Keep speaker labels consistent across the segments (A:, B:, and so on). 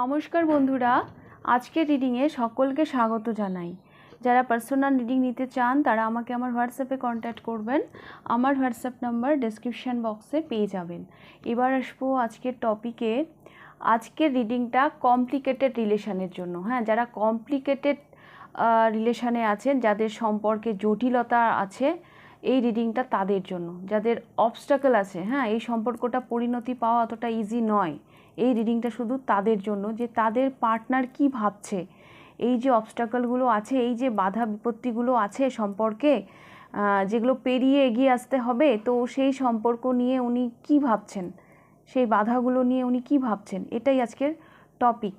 A: নমস্কার বন্ধুরা আজকের রিডিংয়ে সকলকে স্বাগত জানাই। যারা পার্সোনাল রিডিং নিতে চান, তারা আমাকে আমার হোয়াটসঅ্যাপে কন্ট্যাক্ট করবেন। আমার হোয়াটসঅ্যাপ নাম্বার ডেসক্রিপশান বক্সে পেয়ে যাবেন। এবার আসব আজকের টপিকে আজকের রিডিংটা কমপ্লিকেটেড রিলেশনের জন্য। হ্যাঁ যারা কমপ্লিকেটেড রিলেশনে আছেন, যাদের সম্পর্কে জটিলতা আছে, এই রিডিংটা তাদের জন্য। যাদের অবস্টাকল আছে হ্যাঁ এই সম্পর্কটা পরিণতি পাওয়া অতটা ইজি নয়। এই রিডিংটা শুধু তাদের জন্য যে তাদের পার্টনার কি ভাবছে? এই যে অবস্টাকলগুলো আছে, এই যে বাধা বিপত্তিগুলো আছে সম্পর্কে যেগুলো পেরিয়ে এগিয়ে আসতে হবে, তো সেই সম্পর্ক নিয়ে উনি কি ভাবছেন? সেই বাধাগুলো নিয়ে উনি কি ভাবছেন? এটাই আজকের টপিক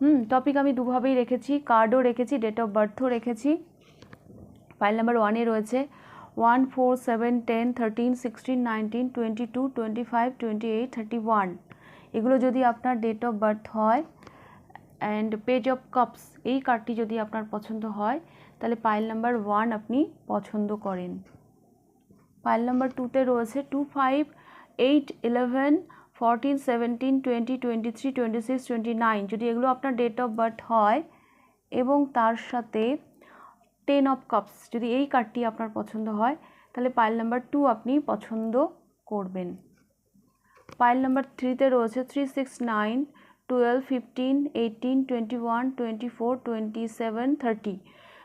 A: হুম টপিক আমি দুভাবেই রেখেছি কার্ডও রেখেছি ডেট অফ বার্থও রেখেছি। ফাইল নাম্বার ওয়ানে রয়েছে one four seven ten thirteen sixteen nineteen twenty two twenty five twenty eight thirty one এগুলো যদি আপনার ডেট অফ বার্থ হয় অ্যান্ড পেজ অফ কাপস এই কার্ডটি যদি আপনার পছন্দ হয়, তাহলে পাইল নাম্বার ওয়ান আপনি পছন্দ করেন। পাইল নাম্বার টুতে রয়েছে two five eight eleven fourteen seventeen twenty twenty three twenty six twenty nine যদি এগুলো আপনার ডেট অফ বার্থ হয় এবং তার সাথে টেন অফ কাপস যদি এই কার্ডটি আপনার পছন্দ হয়, তাহলে পাইল নাম্বার টু আপনি পছন্দ করবেন। পাইল নাম্বার থ্রিতে রয়েছে three six nine twelve fifteen eighteen twenty one twenty four twenty seven thirty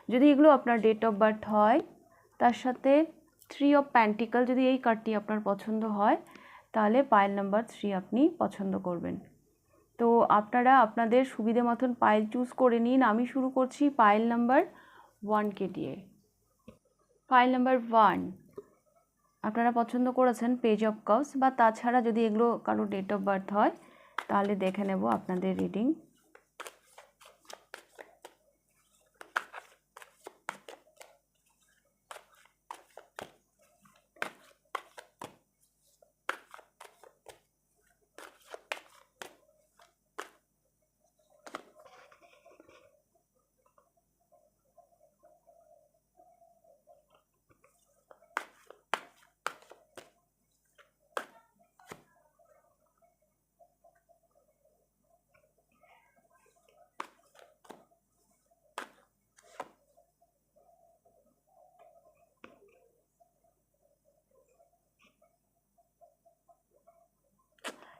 A: যদি এগুলো আপনার ডেট অফ বার্থ হয়, তার সাথে থ্রি অফ প্যান্টিকাল যদি এই কার্ডটি আপনার পছন্দ হয়, তাহলে পাইল নাম্বার থ্রি আপনি পছন্দ করবেন। তো আপনারা আপনাদের সুবিধে মতন পাইল চুজ করে নিন। আমি শুরু করছি পাইল নাম্বার ওয়ানকে দিয়ে। পাইল নাম্বার ওয়ান আপনারা পছন্দ করেছেন পেজ অফ কাউস বা তাছাড়া যদি এগুলো কারও ডেট অফ বার্থ হয়, তাহলে দেখে নেব আপনাদের রিডিং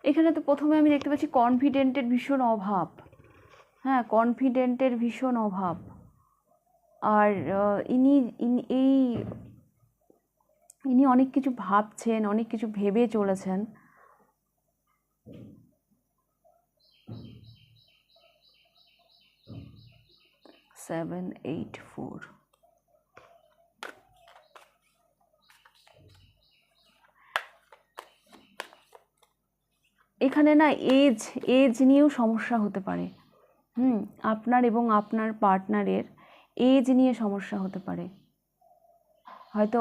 A: এখানে তো প্রথমে আমি দেখতে পাচ্ছি কনফিডেন্টের ভীষণ অভাব। হ্যাঁ কনফিডেন্টের ভীষণ অভাব। আর ইনি এই, ইনি অনেক কিছু ভাবছেন, অনেক কিছু ভেবে চলেছেন। সেভেন এইট ফোর এখানে না এজ এজ নিয়েও সমস্যা হতে পারে। হুম, আপনার এবং আপনার পার্টনারের এজ নিয়ে সমস্যা হতে পারে। হয়তো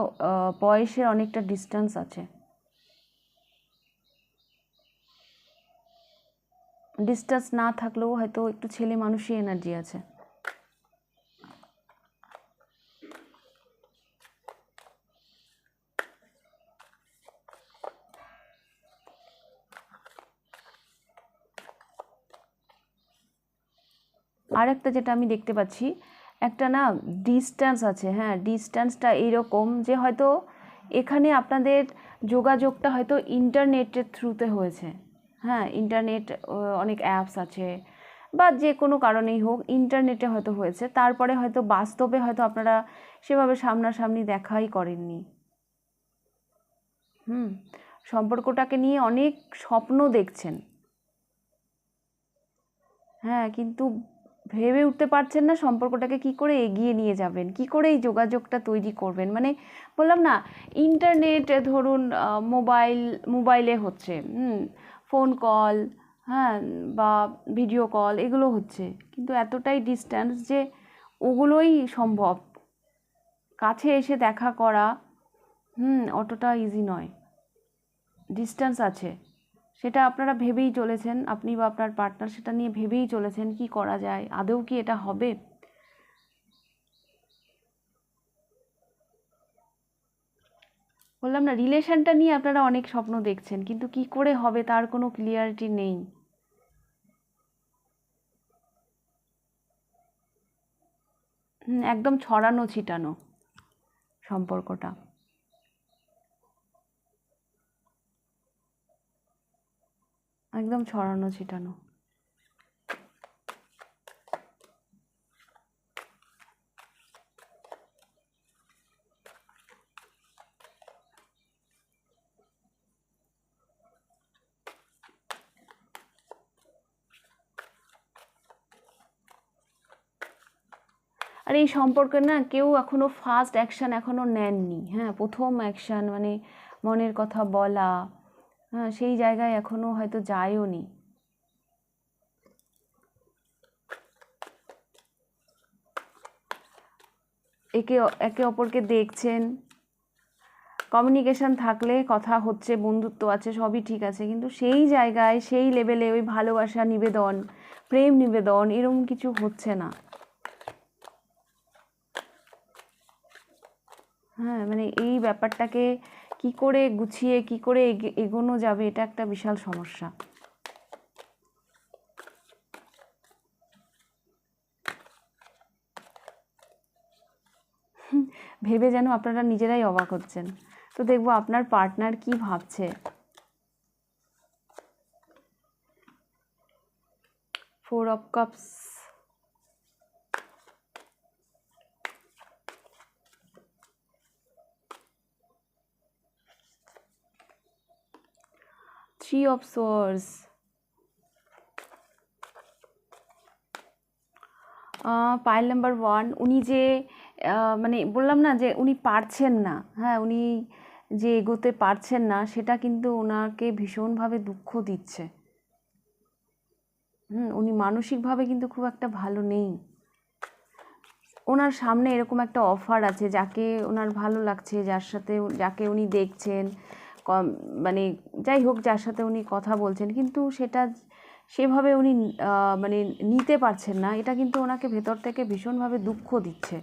A: বয়সের অনেকটা ডিস্টেন্স আছে। ডিস্টেন্স না থাকলেও হয়তো একটু ছেলে মানুষই এনার্জি আছে। আর একটা যেটা আমি দেখতে পাচ্ছি, একটা না ডিস্ট্যান্স আছে হ্যাঁ ডিস্ট্যান্সটা এইরকম যে হয়তো এখানে আপনাদের যোগাযোগটা হয়তো ইন্টারনেটের থ্রুতে হয়েছে। হ্যাঁ ইন্টারনেট অনেক অ্যাপস আছে বা যে কোনো কারণেই হোক ইন্টারনেটে হয়তো হয়েছে, তারপরে হয়তো বাস্তবে হয়তো আপনারা সেভাবে সামনাসামনি দেখাই করেননি। হুম, সম্পর্কটাকে নিয়ে অনেক স্বপ্ন দেখছেন। হ্যাঁ কিন্তু ভেবে উঠতে পারছেন না সম্পর্কটাকে কি করে এগিয়ে নিয়ে যাবেন? কি করে এই যোগাযোগটা তৈরি করবেন? মানে বললাম না ইন্টারনেট ধরুন মোবাইল মোবাইলে হচ্ছে, হুম ফোন কল হ্যাঁ বা ভিডিও কল এগুলো হচ্ছে। কিন্তু এতটাই ডিস্ট্যান্স যে ওগুলোই সম্ভব। কাছে এসে দেখা করা, হুম, অতটা ইজি নয়। ডিস্ট্যান্স আছে। সেটা আপনারা ভেবেই চলেছেন, আপনি বা আপনার পার্টনার সেটা নিয়ে ভেবেই চলেছেন কি করা যায়, আদৌ কি এটা হবে? বললাম না রিলেশানটা নিয়ে আপনারা অনেক স্বপ্ন দেখছেন, কিন্তু কি করে হবে তার কোনো ক্লিয়ারিটি নেই। একদম ছড়ানো ছিটানো সম্পর্কটা। একদম ছড়ানো, ছিটানো। আর এই সম্পর্কে না কেউ এখনও ফার্স্ট অ্যাকশন এখনও নেননি। হ্যাঁ প্রথম অ্যাকশন মানে মনের কথা বলা হ্যাঁ সেই জায়গায় এখনও হয়তো যায়ও নি। একে একে অপরকে দেখছেন। কমিউনিকেশন থাকলে কথা হচ্ছে, বন্ধুত্ব আছে, সবই ঠিক আছে। কিন্তু সেই জায়গায়, সেই লেভেলে ওই ভালোবাসা নিবেদন, প্রেম নিবেদন এরকম কিছু হচ্ছে না। হ্যাঁ মানে এই ব্যাপারটাকে কি করে গুছিয়ে, কি করে এগে- এগোনো যাবে, এটা একটা বিশাল সমস্যা। ভেবে যেন আপনারা নিজেরাই অবাক হচ্ছেন। তো দেখব আপনার পার্টনার কি ভাবছে। Four of cups. Three of swords file number one উনি যে মানে বললাম না যে উনি পারছেন না হ্যাঁ উনি যে এগোতে পারছেন না, সেটা কিন্তু ওনাকে ভীষণভাবে দুঃখ দিচ্ছে। হুম, উনি মানসিকভাবে কিন্তু খুব একটা ভালো নেই। ওনার সামনে এরকম একটা অফার আছে, যাকে ওনার ভালো লাগছে, যার সাথে, যাকে উনি দেখছেন কম মানে যাই হোক যার সাথে উনি কথা বলছেন, কিন্তু সেটা সেভাবে উনি মানে নিতে পারছেন না। এটা কিন্তু ওনাকে ভেতর থেকে ভীষণভাবে দুঃখ দিচ্ছে।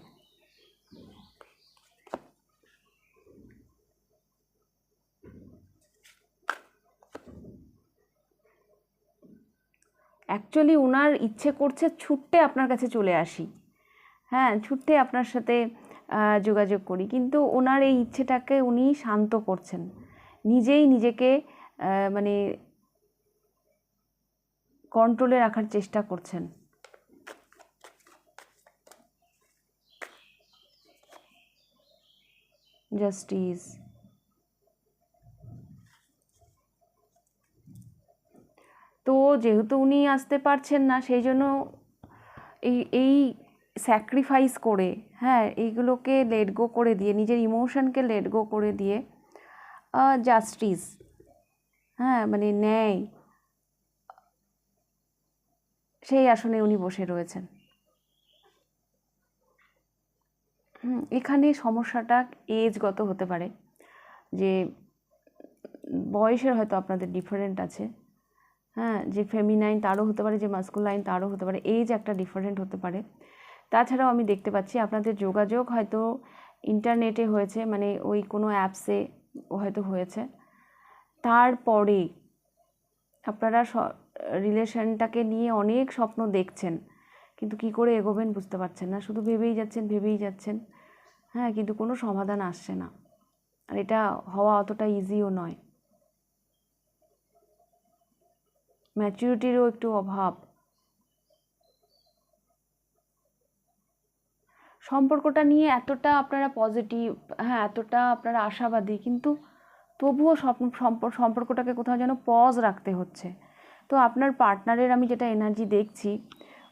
A: অ্যাকচুয়ালি ওনার ইচ্ছে করছে ছুট্টে আপনার কাছে চলে আসি। হ্যাঁ ছুট্টে আপনার সাথে যোগাযোগ করি। কিন্তু ওনার এই ইচ্ছেটাকে উনি শান্ত করছেন। নিজেই নিজেকে মানে কন্ট্রোলে রাখার চেষ্টা করছেন। জাস্টিস তো যেহেতু উনি আসতে পারছেন না, সেই জন্য এই এই স্যাক্রিফাইস করে হ্যাঁ এইগুলোকে লেট গো করে দিয়ে, নিজের ইমোশনকে লেট গো করে দিয়ে জাস্টিস হ্যাঁ মানে ন্যায়। সেই আসনে উনি বসে রয়েছেন। এখানে সমস্যাটা এজগত হতে পারে। যে বয়সের হয়তো আপনাদের ডিফারেন্ট আছে। হ্যাঁ যে ফেমিনাইন তারও হতে পারে, যে মাস্কুলাইন তারও হতে পারে এজ একটা ডিফারেন্ট হতে পারে। তাছাড়াও আমি দেখতে পাচ্ছি, আপনাদের যোগাযোগ হয়তো ইন্টারনেটে হয়েছে মানে ওই কোনো অ্যাপসে হয়তো হয়েছে। তারপরে আপনারা রিলেশনটাকে নিয়ে অনেক স্বপ্ন দেখছেন। কিন্তু কি করে এগোবেন বুঝতে পারছেন না। শুধু ভেবেই যাচ্ছেন ভেবেই যাচ্ছেন। হ্যাঁ কিন্তু কোনো সমাধান আসছে না। আর এটা হওয়া অতটা ইজিও নয়। ম্যাচুরিটিরও একটু অভাব। সম্পর্কটা নিয়ে এতটা আপনারা পজিটিভ হ্যাঁ এতটা আপনারা আশাবাদী, কিন্তু তবুও সম্পর্কটাকে কোথাও যেন পজ রাখতে হচ্ছে। তো আপনার পার্টনারের আমি যেটা এনার্জি দেখছি,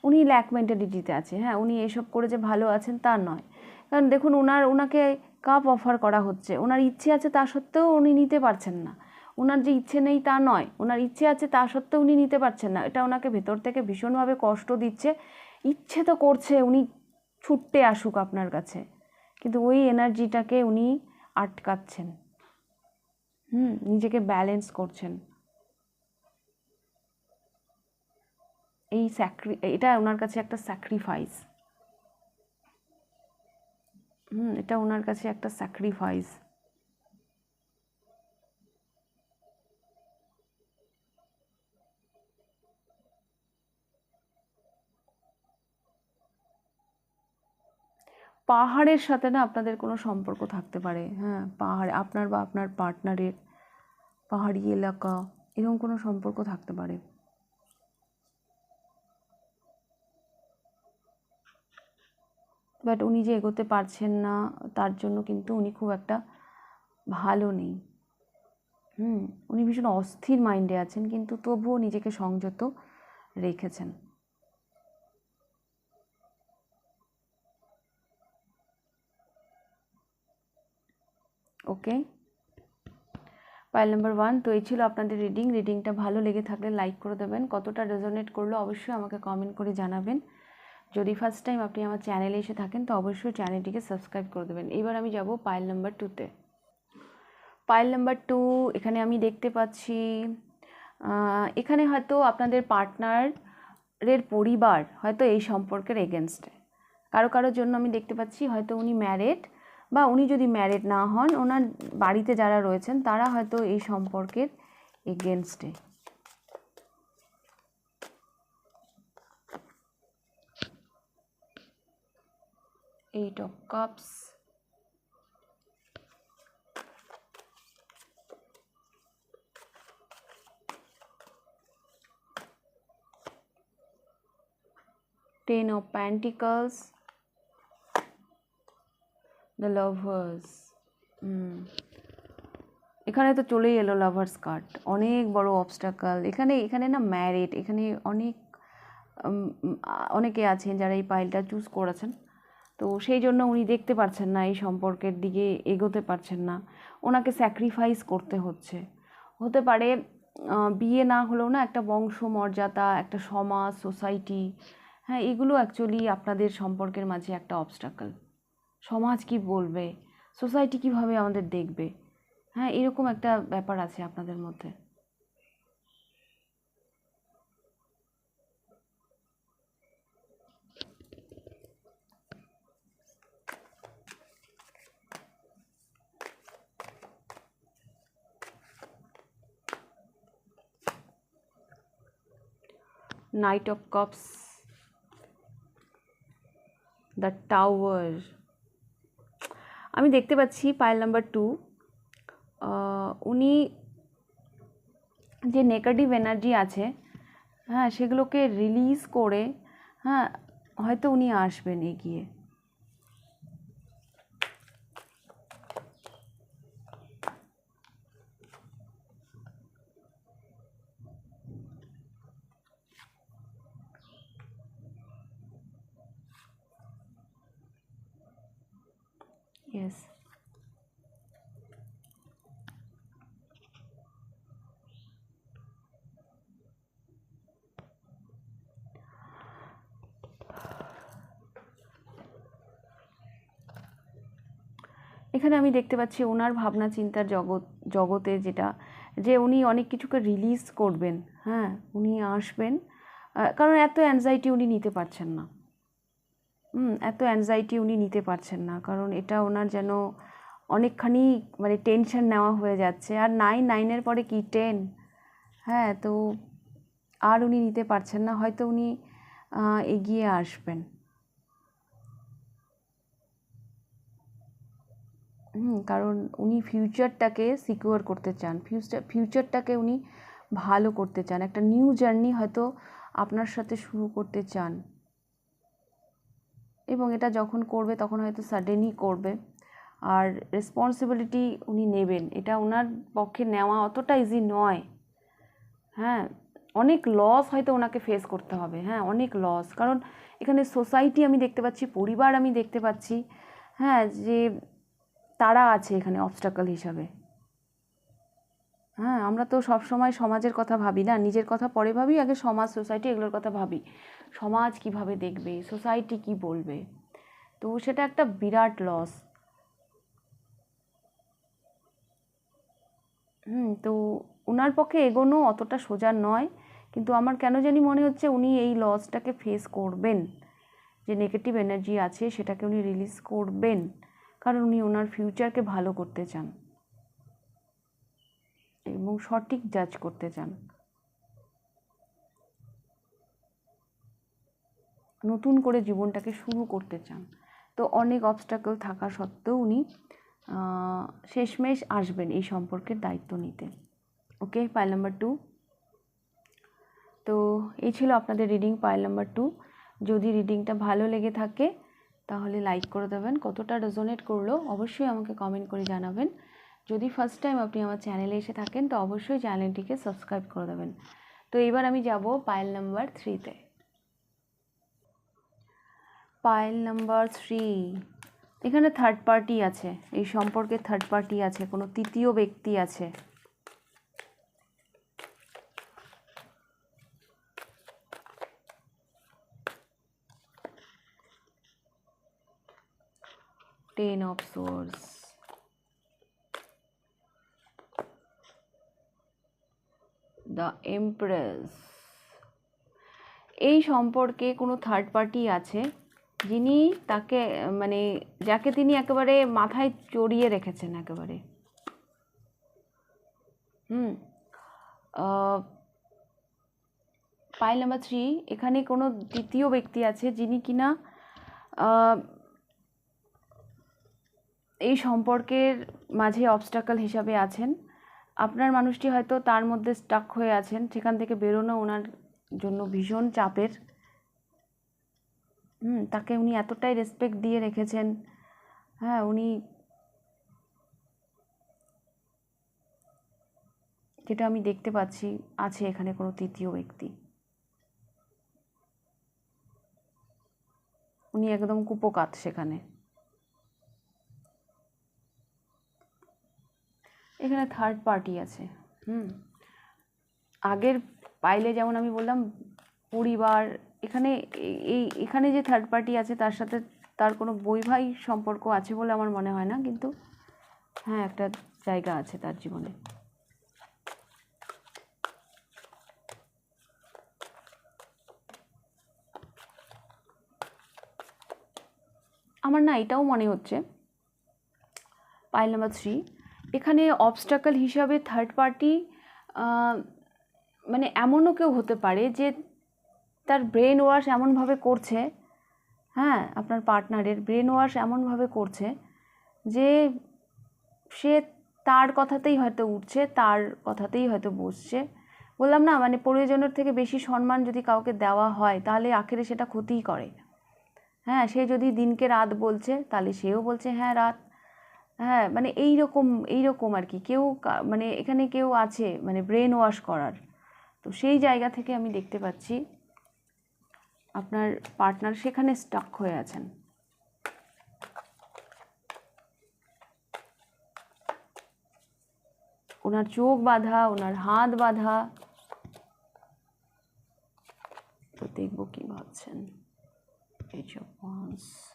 A: উনি ল্যাক মেন্টালিটিতে আছে হ্যাঁ উনি এসব করে যে ভালো আছেন তা নয়। কারণ দেখুন ওনার ওনাকে কাপ অফার করা হচ্ছে ওনার ইচ্ছে আছে তা সত্ত্বেও উনি নিতে পারছেন না। ওনার যে ইচ্ছে নেই তা নয় ওনার ইচ্ছে আছে তা সত্ত্বেও উনি নিতে পারছেন না। এটা ওনাকে ভেতর থেকে ভীষণভাবে কষ্ট দিচ্ছে, ইচ্ছে তো করছে উনি ছুটতে আসুক আপনার কাছে। কিন্তু ওই এনার্জিটাকে উনি আটকাচ্ছেন। হুম, নিজেকে ব্যালেন্স করছেন। এই স্যাক্রি এটা ওনার কাছে একটা স্যাক্রিফাইস হুম, এটা ওনার কাছে একটা স্যাক্রিফাইস পাহাড়ের সাথে না আপনাদের কোনো সম্পর্ক থাকতে পারে। হ্যাঁ পাহাড়, আপনার বা আপনার পার্টনারের পাহাড়ি এলাকা, এরকম কোনো সম্পর্ক থাকতে পারে। বাট উনি যে এগোতে পারছেন না, তার জন্য কিন্তু উনি খুব একটা ভালো নেই। হুম, উনি ভীষণ অস্থির মাইন্ডে আছেন, কিন্তু তবুও নিজেকে সংযত রেখেছেন। ওকে? পাইল নাম্বার ওয়ান তো এই ছিল আপনাদের রিডিং রিডিংটা ভালো লেগে থাকলে লাইক করে দেবেন। কতটা রেজোনেট করল অবশ্যই আমাকে কমেন্ট করে জানাবেন। যদি ফার্স্ট টাইম আপনি আমার চ্যানেলে এসে থাকেন, তো অবশ্যই চ্যানেলটিকে সাবস্ক্রাইব করে দেবেন। এবার আমি যাব পাইল নাম্বার টুতে পাইল নাম্বার টু এখানে আমি দেখতে পাচ্ছি এখানে হয়তো আপনাদের পার্টনারের পরিবার হয়তো এই সম্পর্কের এগেনস্টে কারও কারোর জন্য আমি দেখতে পাচ্ছি, হয়তো উনি ম্যারেড বা উনি যদি ম্যারেড না হন, ওনার বাড়িতে যারা রয়েছেন, তারা হয়তো এই সম্পর্কের এগেনস্টে eight of cups ten of pentacles lovers. হুম। এখানে তো চলেই এলো লাভার্স কার্ড অনেক বড় অবস্টাকাল এখানে এখানে না ম্যারিড এখানে অনেক অনেকে আছেন যারা এই পাইলটা চুজ করেছেন। তো সেই জন্য উনি দেখতে পারছেন না, এই সম্পর্কের দিকে এগোতে পারছেন না। ওনাকে স্যাক্রিফাইস করতে হচ্ছে। হতে পারে বিয়ে না হলেও না একটা বংশ মর্যাদা একটা সমাজ সোসাইটি হ্যাঁ এগুলো অ্যাকচুয়ালি আপনাদের সম্পর্কের মাঝে একটা অবস্টাকল সমাজ কি বলবে? সোসাইটি কীভাবে আমাদের দেখবে? হ্যাঁ এরকম একটা ব্যাপার আছে আপনাদের মধ্যে। Knight of cups the tower আমি দেখতে পাচ্ছি পাইল নাম্বার টু উনি যে নেগেটিভ এনার্জি আছে হ্যাঁ সেগুলোকে রিলিজ করে হ্যাঁ হয়তো উনি আসবেন এগিয়ে। এখানে আমি দেখতে পাচ্ছি ওনার ভাবনা চিন্তার জগৎ, জগতে যেটা, যে উনি অনেক কিছুকে রিলিজ করবেন হ্যাঁ উনি আসবেন কারণ এত অ্যাংজাইটি উনি নিতে পারছেন না। হুম, এত অ্যাংজাইটি উনি নিতে পারছেন না, কারণ এটা ওনার যেন অনেকখানি মানে টেনশন নেওয়া হয়ে যাচ্ছে। আর নাইন নাইনের পরে কি টেন হ্যাঁ তো আর উনি নিতে পারছেন না, হয়তো উনি এগিয়ে আসবেন। কারণ উনি ফিউচারটাকে সিকিউর করতে চান। ফিউচার ফিউচারটাকে উনি ভালো করতে চান। একটা নিউ জার্নি হয়তো আপনার সাথে শুরু করতে চান। এবং এটা যখন করবে, তখন হয়তো সাডেনই করবে। আর রেসপন্সিবিলিটি উনি নেবেন। এটা ওনার পক্ষে নেওয়া অতটা ইজি নয়। হ্যাঁ অনেক লস হয়তো ওনাকে ফেস করতে হবে। হ্যাঁ অনেক লস কারণ এখানে সোসাইটি আমি দেখতে পাচ্ছি, পরিবার আমি দেখতে পাচ্ছি। হ্যাঁ যে তারা আছে এখানে অবস্টাকল হিসাবে। হ্যাঁ আমরা তো সব সময় সমাজের কথা ভাবি না। নিজের কথা পরে ভাবি, আগে সমাজ সোসাইটি এগুলোর কথা ভাবি। সমাজ কীভাবে দেখবে? সোসাইটি কি বলবে? তো সেটা একটা বিরাট লস হুম, তো ওনার পক্ষে এগোনো অতটা সোজা নয়। কিন্তু আমার কেন জানি মনে হচ্ছে উনি এই লসটাকে ফেস করবেন। যে নেগেটিভ এনার্জি আছে, সেটাকে উনি রিলিজ করবেন। কারণ উনি ওনার ফিউচারকে ভালো করতে চান। এবং সঠিক জাজ করতে চান। নতুন করে জীবনটাকে শুরু করতে চান। তো অনেক অবস্টাকল থাকা সত্ত্বেও উনি শেষমেশ আসবেন এই সম্পর্কের দায়িত্ব নিতে। ওকে পাইল নাম্বার টু তো এই ছিল আপনাদের রিডিং পাইল নাম্বার টু যদি রিডিংটা ভালো লেগে থাকে তাহলে লাইক করে দেবেন। কতটা রেজোনেট করল অবশ্যই আমাকে কমেন্ট করে জানাবেন। যদি ফার্স্ট টাইম আপনি আমার চ্যানেলে এসে থাকেন, তো অবশ্যই চ্যানেলটিকে সাবস্ক্রাইব করে দেবেন। তো এবার আমি যাব পাইল নাম্বার থ্রিতে পাইল নাম্বার থ্রি এখানে থার্ড পার্টি আছে। এই সম্পর্কে থার্ড পার্টি আছে, কোনো তৃতীয় ব্যক্তি আছে। Ten of swords the empress এই সম্পর্কে কোনো থার্ড পার্টি আছে যিনি তাকে মানে যাকে তিনি একেবারে মাথায় চড়িয়ে রেখেছেন একেবারে। হুম। পাইল নাম্বার থ্রি এখানে কোনো দ্বিতীয় ব্যক্তি আছে যিনি কিনা এই সম্পর্কের মাঝে অবস্টাকল হিসাবে আছেন। আপনার মানুষটি হয়তো তার মধ্যে স্টাক হয়ে আছেন, সেখান থেকে বেরোনো ওনার জন্য ভীষণ চাপের। হুম, তাকে উনি এতটাই রেসপেক্ট দিয়ে রেখেছেন। হ্যাঁ উনি যেটা আমি দেখতে পাচ্ছি, আছে এখানে কোনো তৃতীয় ব্যক্তি। উনি একদম কুপোকাত সেখানে। এখানে থার্ড পার্টি আছে। হুম। আগের পাইলে যেমন আমি বললাম পরিবার এখানে এই এখানে যে থার্ড পার্টি আছে তার সাথে তার কোনো বৈবাহিক সম্পর্ক আছে বলে আমার মনে হয় না কিন্তু হ্যাঁ একটা জায়গা আছে তার জীবনে। আমার না এটাও মনে হচ্ছে পাইল নাম্বার থ্রি এখানে অবস্টাকল হিসাবে থার্ড পার্টি মানে এমনও কেউ হতে পারে যে তার ব্রেন ওয়াশ এমনভাবে করছে হ্যাঁ আপনার পার্টনারের ব্রেন ওয়াশ এমনভাবে করছে যে সে তার কথাতেই হয়তো উঠছে, তার কথাতেই হয়তো বসছে। বললাম না মানে প্রয়োজনের থেকে বেশি সম্মান যদি কাউকে দেওয়া হয়, তাহলে আখেরে সেটা ক্ষতিই করে। হ্যাঁ সে যদি দিনকে রাত বলছে, তাহলে সেও বলছে হ্যাঁ রাত হ্যাঁ মানে এই রকম এই রকম আর কি কেউ মানে এখানে কেউ আছে মানে ব্রেন ওয়াশ করার। তো সেই জায়গা থেকে আমি দেখতে পাচ্ছি আপনার পার্টনার সেখানে স্টাক হয়ে আছেন। ওনার চোখ বাঁধা, ওনার হাত বাঁধা। তো দেখব কি ভাবছেন। এই of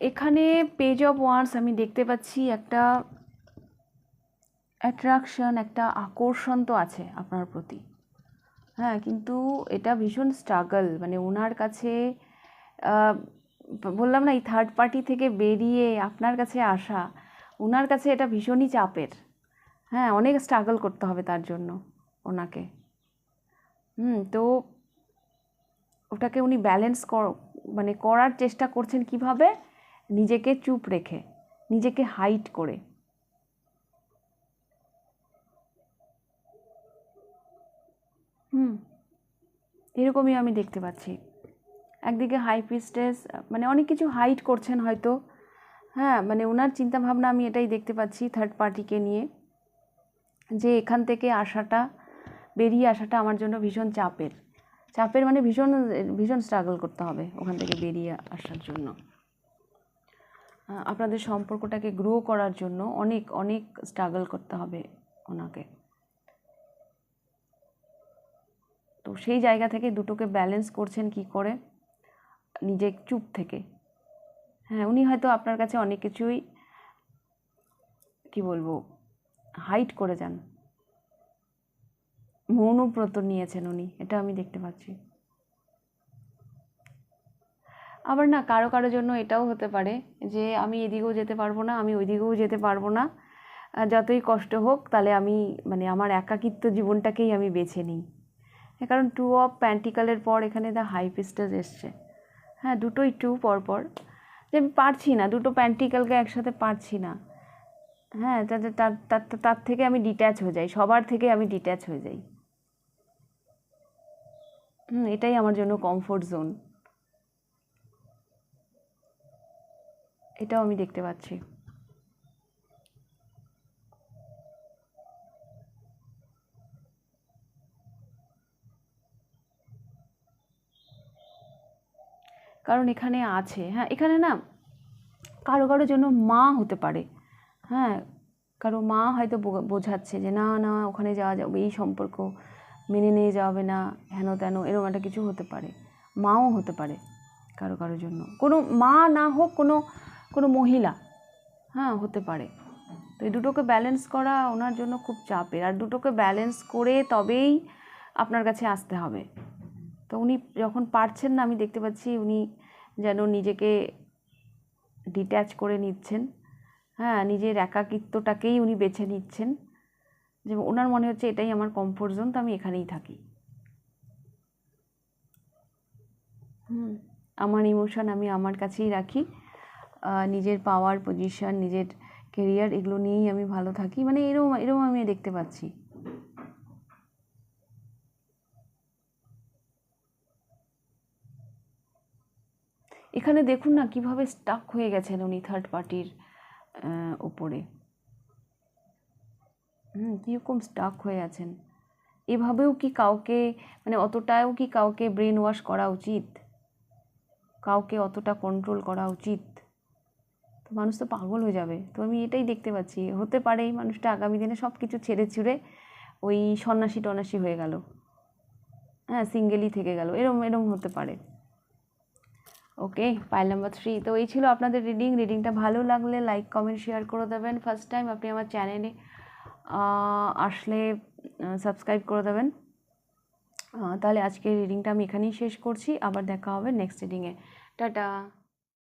A: এখানে পেজ অফ ওয়ান্স আমি দেখতে পাচ্ছি একটা অ্যাট্রাকশন একটা আকর্ষণ তো আছে আপনার প্রতি। হ্যাঁ কিন্তু এটা ভীষণ স্ট্রাগল মানে ওনার কাছে বললাম না এই থার্ড পার্টি থেকে বেরিয়ে আপনার কাছে আসা, ওনার কাছে এটা ভীষণই চাপের। হ্যাঁ অনেক স্ট্রাগল করতে হবে তার জন্য ওনাকে। হুম, তো ওটাকে উনি ব্যালেন্স কর মানে করার চেষ্টা করছেন কীভাবে? নিজেকে চুপ রেখে, নিজেকে হাইট করে। হুম, এরকমই আমি দেখতে পাচ্ছি। একদিকে হাই পিস্টেস মানে অনেক কিছু হাইট করছেন হয়তো। হ্যাঁ মানে ওনার চিন্তা ভাবনা আমি এটাই দেখতে পাচ্ছি থার্ড পার্টিকে নিয়ে। যে এখান থেকে আসাটা, বেরিয়ে আসাটা আমার জন্য ভীষণ চাপের। চাপের মানে ভীষণ ভীষণ স্ট্রাগল করতে হবে ওখান থেকে বেরিয়ে আসার জন্য। আপনাদের সম্পর্কটাকে গ্রো করার জন্য অনেক অনেক স্ট্রাগল করতে হবে ওনাকে। তো সেই জায়গা থেকে দুটোকে ব্যালেন্স করছেন কি করে? নিজে চুপ থেকে। হ্যাঁ উনি হয়তো আপনার কাছে অনেক কিছুই, কি বলব হাইট করে যান। মৌনব্রত নিয়েছেন উনি, এটা আমি দেখতে পাচ্ছি। আবার না কারও কারও জন্য এটাও হতে পারে যে আমি এদিকেও যেতে পারব না, আমি ওইদিকেও যেতে পারব না। যতই কষ্ট হোক তাহলে আমি মানে আমার একাকিত্ব জীবনটাকেই আমি বেছে নিই। কারণ টু অফ প্যান্টিকালের পর এখানে দ্য হাই পিস্টাস এসছে। হ্যাঁ দুটোই টু পরপর। যে আমি পারছি না, দুটো প্যান্টিকালকে একসাথে পারছি না। হ্যাঁ তাতে তার তার তার থেকে আমি ডিট্যাচ হয়ে যাই, সবার থেকে আমি ডিট্যাচ হয়ে যাই। হুম, এটাই আমার জন্য কমফোর্ট জোন এটাও আমি দেখতে পাচ্ছি। কারণ এখানে আছে হ্যাঁ এখানে না কারও কারোর জন্য মা হতে পারে হ্যাঁ কারও মা হয়তো বোঝাচ্ছে যে না না, ওখানে যাওয়া যাবে, এই সম্পর্ক মেনে নিয়ে যাবে না, হেন তেন এরকম একটা কিছু হতে পারে, মাও হতে পারে কারও কারোর জন্য। কোনো মা না হোক, কোনো কোনো মহিলা হ্যাঁ হতে পারে। তো এই দুটোকে ব্যালেন্স করা ওনার জন্য খুব চাপের। আর দুটোকে ব্যালেন্স করে তবেই আপনার কাছে আসতে হবে। তো উনি যখন পারছেন না, আমি দেখতে পাচ্ছি উনি যেন নিজেকে ডিট্যাচ করে নিচ্ছেন। হ্যাঁ নিজের একাকিত্বটাকেই উনি বেছে নিচ্ছেন। যে ওনার মনে হচ্ছে এটাই আমার কমফোর্ট জোন তো আমি এখানেই থাকি। হুম, আমার ইমোশন আমি আমার কাছেই রাখি। নিজের পাওয়ার পজিশন নিজের কেরিয়ার এগুলো নিয়েই আমি ভালো থাকি। মানে এরকম এরকম আমি দেখতে পাচ্ছি। এখানে দেখুন না কীভাবে স্টাক হয়ে গেছেন উনি থার্ড পার্টির ওপরে। হুম, কীরকম স্টাক হয়ে আছেন। এভাবেও কি কাউকে মানে অতটাও কি কাউকে ব্রেন ওয়াশ করা উচিত? কাউকে অতটা কন্ট্রোল করা উচিত? তো মানুষ তো পাগল হয়ে যাবে। তো আমি এটাই দেখতে পাচ্ছি। হতে পারে এই মানুষটা আগামী দিনে সব কিছু ছেড়ে ছুড়ে ওই সন্ন্যাসী টন্যাসী হয়ে গেল। হ্যাঁ সিঙ্গেলই থেকে গেল। এরম এরম হতে পারে। ওকে পাইল নাম্বার থ্রি তো এই ছিল আপনাদের রিডিং রিডিংটা ভালো লাগলে লাইক কমেন্ট শেয়ার করে দেবেন। ফার্স্ট টাইম আপনি আমার চ্যানেলে আসলে সাবস্ক্রাইব করে দেবেন। তাহলে আজকের রিডিংটা আমি এখানেই শেষ করছি। আবার দেখা হবে নেক্সট রিডিংয়ে টাটা!